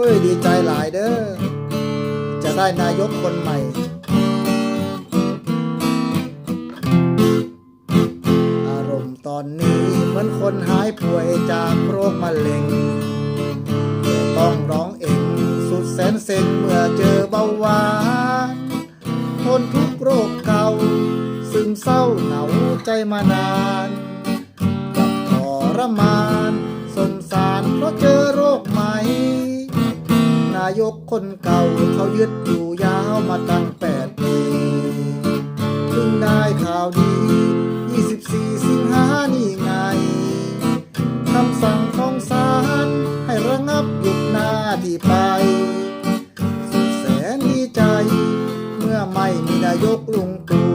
อ้ยดีใจหลายเด้อ จะได้นายกคนใหม่อารมณ์ตอนนี้เหมือนคนหายป่วยจากโรคมะเร็งแต่ต้องร้องเองสุดแสนเซ็งเมื่อเจอเบาหวานทนทุกโรคเก่าซึมเศร้าเหงาใจมานานกับทรมานายกคนเก่าเขายึดอยู่ยาวมาตั้งแปดปีเพิ่งได้ข่าวดี 24 สิงหานี่ไงคำสั่งของศาลให้ระงับหยุดหน้าที่ไป สุดแสนดีใจ เมื่อไม่มีนายกลุงตู่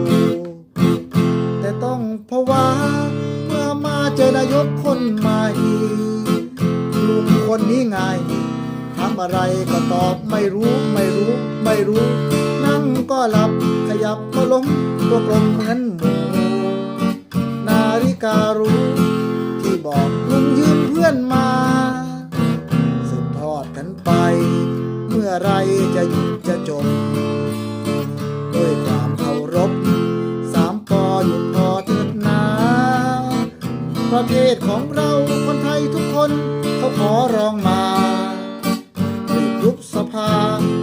แต่ต้องภาะวะเมื่อมาเจอนายกคนใหม่ลุงคนนี้ไง ถามอะไรก็ตอบไม่รู้ไม่รู้ไม่รู้ นั่งก็หลับขยับก็ล้มตัวกลมเหมือนหมูนาฬิการู้ที่บอกลุงยืมเพื่อนมาสืบทอดกันไป เมื่อไรจะหยุดจะจบด้วยความเคารพสามปอหยุดพอเถิดนาประเทศของเราคนไทยทุกคนเขาขอร้องมา สภา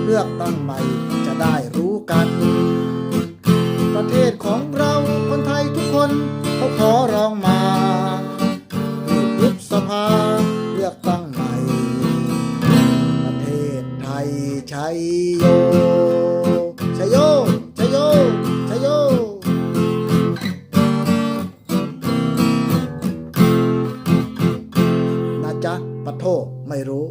เลือกตั้งใหม่จะได้รู้กัน ประเทศของเราคนไทยทุกคนเขาขอร้องมารีบยุบสภาเลือกตั้งใหม่ ประเทศไทยชัยโยชัยโยชัยโยชัยโยนะจ๊ะปะโทไม่รู้